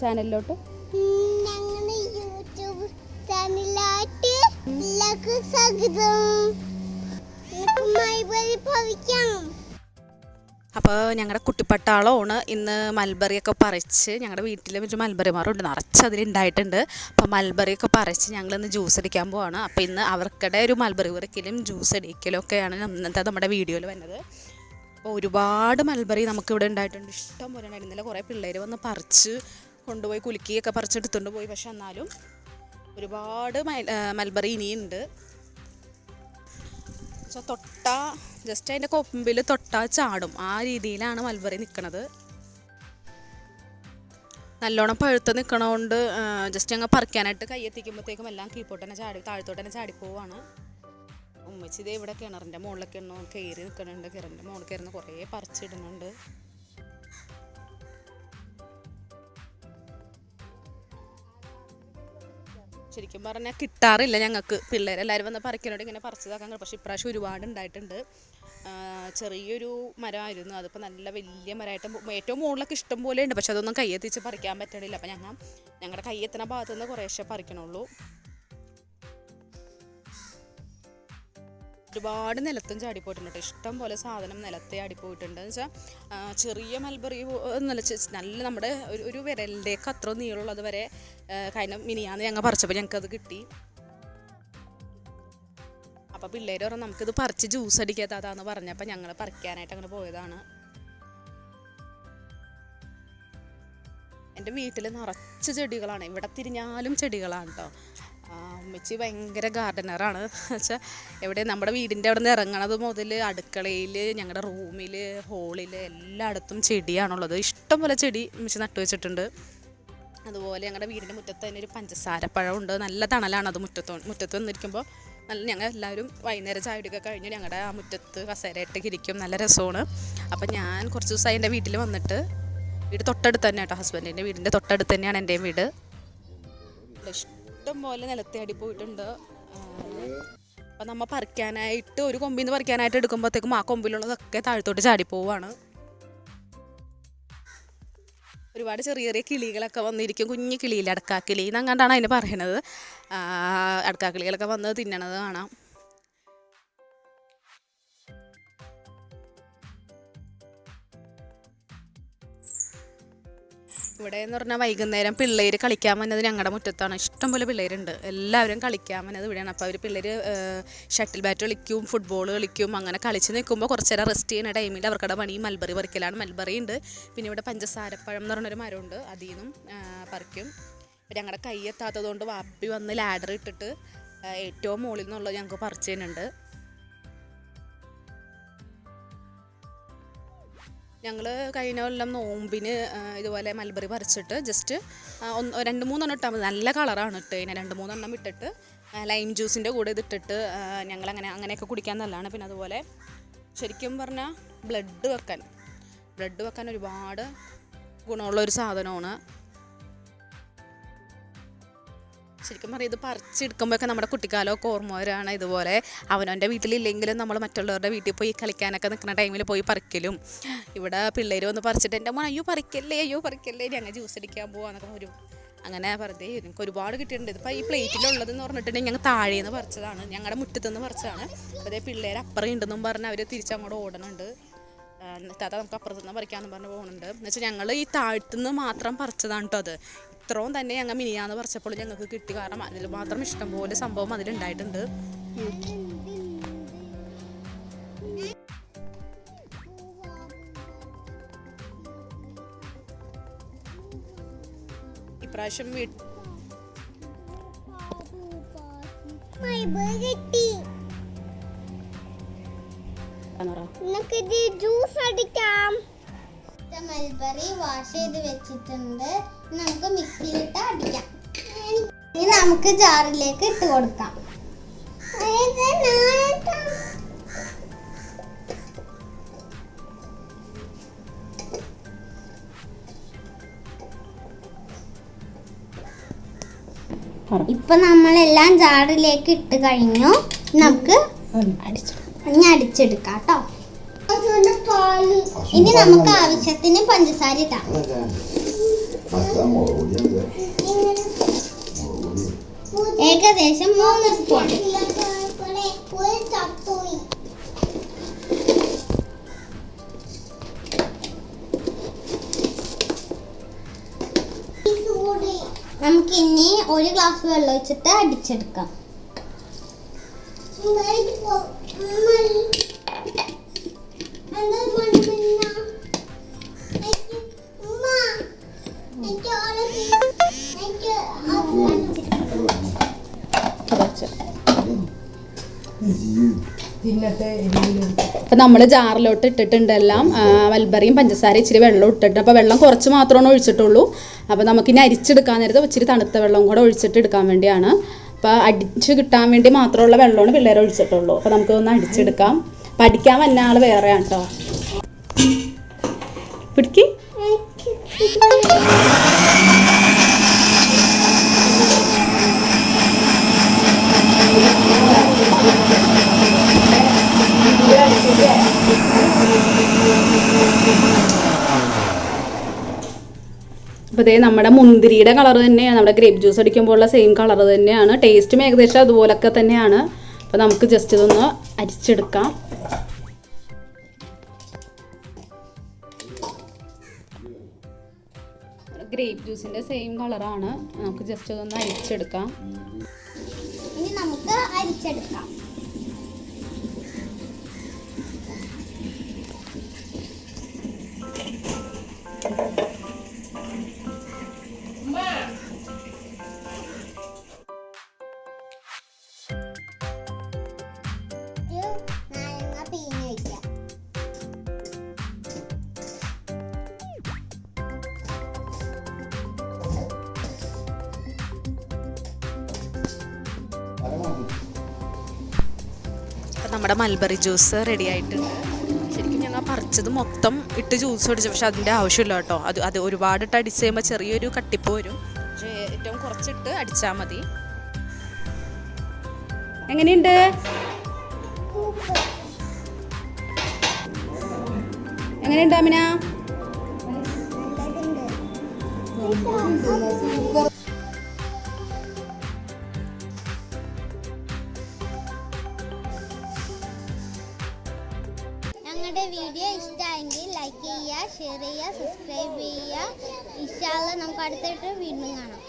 ചാനലിലോട്ട് ഞങ്ങളുടെ യൂട്യൂബ് എല്ലാവർക്കും സ്വാഗതം. മൈബറി അപ്പോൾ ഞങ്ങളുടെ കുട്ടിപ്പട്ടാളമാണ് ഇന്ന് മൽബറിയൊക്കെ പറിച്ച് ഞങ്ങളുടെ വീട്ടിൽ ഒരു മൽബറി മരമുണ്ട് നിറച്ച് അതിലുണ്ടായിട്ടുണ്ട് അപ്പോൾ മൽബറിയൊക്കെ പറിച്ച് ഞങ്ങൾ ഇന്ന് ജ്യൂസ് അടിക്കാൻ പോവാണ്. അപ്പോൾ ഇന്ന് അവർക്കിടെ ഒരു മൽബറി പറിക്കലും ജ്യൂസ് അടിക്കലും ഒക്കെയാണ് ഇന്നത്തെ നമ്മുടെ വീഡിയോയിൽ വന്നത് അപ്പോൾ ഒരുപാട് മൽബറി നമുക്കിവിടെ ഉണ്ടായിട്ടുണ്ട് ഇഷ്ടം പോലെ ഉണ്ടായിരുന്നു ഇന്നലെ കുറേ പിള്ളേർ വന്ന് പറിച്ച് കൊണ്ടുപോയി കുലുക്കിയൊക്കെ പറിച്ചെടുത്തുകൊണ്ട് പോയി. പക്ഷെ എന്നാലും ഒരുപാട് മൽ- മൽബറി ഇനിയുണ്ട്. പക്ഷെ തൊട്ട ജസ്റ്റ് അതിന്റെ കൊമ്പിൽ തൊട്ടാ ചാടും. ആ രീതിയിലാണ് മൽബറി നിൽക്കുന്നത് നല്ലോണം പഴുത്ത് നിൽക്കണോണ്ട് ജസ്റ്റ് അങ്ങ് പറിക്കാനായിട്ട് കയ്യെത്തിക്കുമ്പോഴത്തേക്കും എല്ലാം കീപ്പോട്ട് തന്നെ ചാടി താഴത്തോട്ട് തന്നെ ചാടിപ്പോവാണ് ഉമ്മച്ചി ഇതേ ഇവിടെ കിണറിന്റെ മുകളിലൊക്കെ ഒന്ന് കയറി നിൽക്കണുണ്ട് കിണറിന്റെ മുകളിൽ കയറുന്ന കുറേ പറിച്ചിടുന്നുണ്ട്. ശരിക്കും പറഞ്ഞാൽ കിട്ടാറില്ല ഞങ്ങൾക്ക് പിള്ളേരെല്ലാവരും വന്ന് പറിക്കലോട് ഇങ്ങനെ പറിച്ചതാക്കാൻ പക്ഷേ ഇപ്രാവശ്യം ഒരുപാട് ഉണ്ടായിട്ടുണ്ട്. ചെറിയൊരു മരമായിരുന്നു. അതിപ്പോൾ നല്ല വലിയ മരമായിട്ട് ഏറ്റവും മുകളിലൊക്കെ ഇഷ്ടം പോലെ ഉണ്ട് പക്ഷെ അതൊന്നും കയ്യെത്തിച്ച് പറിക്കാൻ പറ്റണില്ല. അപ്പം ഞങ്ങൾ ഞങ്ങളുടെ കയ്യെത്തുന്ന ഭാഗത്തു നിന്ന് കുറേശ്ശെ പറിക്കണുള്ളൂ. ഒരുപാട് നിലത്തും ചാടിപ്പോയിട്ടുണ്ട് കേട്ടോ. ഇഷ്ടം പോലെ സാധനം നിലത്തെ ആടിപ്പോയിട്ടുണ്ട്. എന്ന് വെച്ചാൽ ചെറിയ മൽബറി എന്നല്ല നല്ല നമ്മുടെ ഒരു ഒരു വിരലിന്റെയൊക്കെ അത്ര നീളമുള്ളത് വരെ കഴിഞ്ഞ മിനിയാന്ന് ഞങ്ങൾ പറിച്ചപ്പോൾ ഞങ്ങൾക്കത് കിട്ടി. അപ്പോൾ പിള്ളേർ പറഞ്ഞു നമുക്കിത് പറിച്ച് ജ്യൂസ് അടിക്കാത്തതാന്ന് പറഞ്ഞപ്പോൾ ഞങ്ങൾ പറിക്കാനായിട്ട് അങ്ങനെ പോയതാണ്. എന്റെ വീട്ടിൽ നിറച്ച് ചെടികളാണ്. ഇവിടെ തിരിഞ്ഞാലും ചെടികളാണ് കേട്ടോ അമ്മച്ചി ഭയങ്കര ഗാർഡനറാണ് വെച്ചാൽ എവിടെ നമ്മുടെ വീടിന്റെ അവിടെ നിന്ന് ഇറങ്ങണത് മുതൽ അടുക്കളയിൽ ഞങ്ങളുടെ റൂമിൽ ഹോളിൽ എല്ലായിടത്തും ചെടിയാണുള്ളത്. ഇഷ്ടംപോലെ ചെടി ഉമ്മച്ചി നട്ടു വെച്ചിട്ടുണ്ട്. അതുപോലെ ഞങ്ങളുടെ വീടിന്റെ മുറ്റത്ത് തന്നെ ഒരു പഞ്ചസാരപ്പഴമുണ്ട് നല്ല തണലാണ് അത് മുറ്റത്ത് മുറ്റത്ത് വന്നിരിക്കുമ്പോൾ നല്ല ഞങ്ങൾ എല്ലാവരും വൈകുന്നേരം ചായയൊക്കെ കഴിഞ്ഞ് ഞങ്ങളുടെ ആ മുറ്റത്ത് കസേരയിട്ട് ഇരിക്കും. നല്ല രസമാണ്. അപ്പം ഞാൻ കുറച്ച് ദിവസമായി എന്റെ വീട്ടിൽ വന്നിട്ട് വീട് തൊട്ടടുത്ത് തന്നെ കേട്ടോ ഹസ്ബൻഡിന്റെ വീടിന്റെ തൊട്ടടുത്ത് തന്നെയാണ് എന്റെയും വീട്. ഇഷ്ടം പോലെ നിലത്തെ അടി പോയിട്ടുണ്ട്. അപ്പം നമ്മൾ പറിക്കാനായിട്ട് ഒരു കൊമ്പിൽ നിന്ന് പറിക്കാനായിട്ട് എടുക്കുമ്പോഴത്തേക്കും ആ കൊമ്പിലുള്ളതൊക്കെ താഴത്തോട്ട് ചാടിപ്പോവാണ് ഒരുപാട് ചെറിയ ചെറിയ കിളികളൊക്കെ വന്നിരിക്കും. കുഞ്ഞു കിളിയിൽ അടക്കാക്കിളി എന്നങ്ങാണ്ടാണ് അതിന് പറയണത്. അടക്കാക്കിളികളൊക്കെ വന്ന് തിന്നണത് കാണാം. ഇവിടെ എന്ന് പറഞ്ഞാൽ വൈകുന്നേരം പിള്ളേർ കളിക്കാൻ വന്നത് ഞങ്ങളുടെ മുറ്റത്താണ്. ഇഷ്ടംപോലെ പിള്ളേരുണ്ട്. എല്ലാവരും കളിക്കാൻ വന്നത് ഇവിടെയാണ്. അപ്പോൾ അവർ പിള്ളേർ ഷട്ടിൽ ബാറ്റ് കളിക്കും ഫുട്ബോൾ കളിക്കും അങ്ങനെ കളിച്ച് നിൽക്കുമ്പോൾ കുറച്ച് നേരം റെസ്റ്റ് ചെയ്യുന്ന ടൈമിൽ അവർക്കടെ പണി മൽബറി പറിക്കലാണ്. മൽബറി ഉണ്ട് പിന്നെ ഇവിടെ പഞ്ചസാരപ്പഴം എന്ന് പറഞ്ഞൊരു മരമുണ്ട്. അതിൽ നിന്നും പറിക്കും. ഞങ്ങളുടെ കൈ എത്താത്തത് കൊണ്ട് വാപ്പി വന്ന് ലാഡർ ഇട്ടിട്ട് ഏറ്റവും മുകളിൽ നിന്നുള്ളത് ഞങ്ങൾക്ക് പറിച്ചു തരുന്നുണ്ട്. ഞങ്ങൾ കഴിഞ്ഞ കൊല്ലം നോമ്പിന് ഇതുപോലെ മൽബറി പറിച്ചിട്ട് ജസ്റ്റ് ഒന്ന് രണ്ട് മൂന്നെണ്ണം ഇട്ടാൽ മതി. നല്ല കളറാണ് ഇട്ട് കഴിഞ്ഞാൽ രണ്ട് മൂന്നെണ്ണം ഇട്ടിട്ട് ലൈം ജ്യൂസിന്റെ കൂടെ ഇതിട്ടിട്ട് ഞങ്ങൾ അങ്ങനെ അങ്ങനെയൊക്കെ കുടിക്കാൻ നല്ലതാണ്. പിന്നെ അതുപോലെ ശരിക്കും പറഞ്ഞാൽ ബ്ലഡ് വെക്കാൻ. ബ്ലഡ് വെക്കാൻ ഒരുപാട് ഗുണമുള്ള ഒരു സാധനമാണ് ശരിക്കും പറഞ്ഞാൽ ഇത് പറിച്ചെടുക്കുമ്പോഴൊക്കെ നമ്മുടെ കുട്ടിക്കാലമൊക്കെ ഓർമ്മ വരാണ് ഇതുപോലെ. അവനവന്റെ വീട്ടിലില്ലെങ്കിലും നമ്മൾ മറ്റുള്ളവരുടെ വീട്ടിൽ പോയി കളിക്കാനൊക്കെ നിൽക്കുന്ന ടൈമിൽ പോയി പറിക്കലും. ഇവിടെ പിള്ളേർ വന്ന് പറിച്ചിട്ട് എന്റെ അയ്യോ പറിക്കല്ലേ അയ്യോ പറിക്കല്ലേ ഞങ്ങൾ ജ്യൂസ് അടിക്കാൻ പോവാന്നൊക്കെ ഒരു അങ്ങനെ വെറുതെ എനിക്ക് ഒരുപാട് കിട്ടിയിട്ടുണ്ട്. ഇതിപ്പോൾ ഈ പ്ലേറ്റിലുള്ളതെന്ന് പറഞ്ഞിട്ടുണ്ടെങ്കിൽ ഞങ്ങൾ താഴെ നിന്ന് പറിച്ചതാണ്. ഞങ്ങളുടെ മുറ്റത്ത് നിന്ന് പറിച്ചതാണ് അതേ പിള്ളേർ അപ്പുറം ഉണ്ടെന്നും പറഞ്ഞ് അവർ തിരിച്ചങ്ങോട്ട് ഓടുന്നുണ്ട് താത്ത നമുക്ക് അപ്പുറത്തുനിന്ന് പറിക്കാമെന്ന് പറഞ്ഞ് പോകുന്നുണ്ട് എന്നുവെച്ചാൽ ഞങ്ങൾ ഈ താഴ്ത്തുനിന്ന് മാത്രം പറിച്ചതാണ് കേട്ടോ അത്. ഇത്രയും തന്നെ ഞങ്ങൾ മിനിയാന്ന് പറിച്ചപ്പോൾ ഞങ്ങൾക്ക് കിട്ടി. കാരണം അതിൽ മാത്രം ഇഷ്ടംപോലെ സംഭവം അതിലുണ്ടായിട്ടുണ്ട്. ഇപ്രാവശ്യം ജ്യൂസ് അടിക്കാം. മൽബറി വാഷ് ചെയ്ത് വെച്ചിട്ടുണ്ട്. നമുക്ക് മിക്സിയിലിട്ട് അടിക്കാം. ഇനി നമുക്ക് ജാറിലേക്ക് ഇട്ട് കൊടുക്കാം. ഇപ്പൊ നമ്മളെല്ലാം ജാറിലേക്ക് ഇട്ട് കഴിഞ്ഞു. നമുക്ക് ഇനി അടിച്ചെടുക്കാം കേട്ടോ. ഇനി നമുക്ക് ആവശ്യത്തിന് പഞ്ചസാര ഇടാം. ഏകദേശം മൂന്ന് സ്പൂൺ നമുക്ക് ഇനി ഒരു ഗ്ലാസ് വെള്ളം ഒഴിച്ചിട്ട് അടിച്ചെടുക്കാം. അപ്പം നമ്മൾ ജാറിലോട്ട് ഇട്ടിട്ടുണ്ട് എല്ലാം. മൽബറിയും പഞ്ചസാര ഇച്ചിരി വെള്ളം ഇട്ടിട്ട്. അപ്പോൾ വെള്ളം കുറച്ച് മാത്രമാണ് ഒഴിച്ചിട്ടുള്ളൂ. അപ്പോൾ നമുക്കിനി അരിച്ചെടുക്കാൻ നേരത്ത് ഇച്ചിരി തണുത്ത വെള്ളം കൂടെ ഒഴിച്ചിട്ട് എടുക്കാൻ വേണ്ടിയാണ്. അപ്പോൾ അടിച്ച് കിട്ടാൻ വേണ്ടി മാത്രമുള്ള വെള്ളമാണ് പിള്ളേർ ഒഴിച്ചിട്ടുള്ളൂ. അപ്പോൾ നമുക്കൊന്ന് അടിച്ചെടുക്കാം. പഠിക്കാൻ വന്ന ആൾ വേറെയാണ് കേട്ടോ പിടിക്ക്. അപ്പോൾ ഇതേ നമ്മുടെ മുന്തിരിയുടെ കളർ തന്നെയാണ്. നമ്മുടെ ഗ്രേപ്പ് ജ്യൂസ് അടിക്കുമ്പോഴുള്ള സെയിം കളർ തന്നെയാണ്. ടേസ്റ്റും ഏകദേശം അതുപോലൊക്കെ തന്നെയാണ്. അപ്പോൾ നമുക്ക് ജസ്റ്റ് ഇതൊന്ന് അരിച്ചെടുക്കാം. ഗ്രേപ്പ് ജ്യൂസിന്റെ സെയിം കളറാണ് നമുക്ക് ജസ്റ്റ് ഒന്ന് അരിച്ചെടുക്കാം. ഇനി നമുക്ക് അരിച്ചെടുക്കാം. അപ്പം നമ്മുടെ മൽബറി ജ്യൂസ് റെഡി ആയിട്ടുണ്ട് ശരിക്കും ഞങ്ങൾ പറിച്ചത് മൊത്തം ഇട്ട് ജ്യൂസ് അടിച്ചു പക്ഷെ അതിന്റെ ആവശ്യമില്ല കേട്ടോ. അത് അത് ഒരുപാട് ഇട്ട് അടിച്ച് കഴിയുമ്പോൾ ചെറിയൊരു കട്ടിപ്പ് വരും. പക്ഷേ ഏറ്റവും കുറച്ചിട്ട് അടിച്ചാൽ മതി. എങ്ങനെയുണ്ട്? എങ്ങനെയുണ്ട് അമിന? ഞങ്ങളുടെ വീഡിയോ ഇഷ്ടമായെങ്കിൽ ലൈക്ക് ചെയ്യുക ഷെയർ ചെയ്യുക സബ്സ്ക്രൈബ് ചെയ്യുക. ഇഷ്ടമുള്ള നമുക്ക് അടുത്തായിട്ട് വീണ്ടും കാണാം.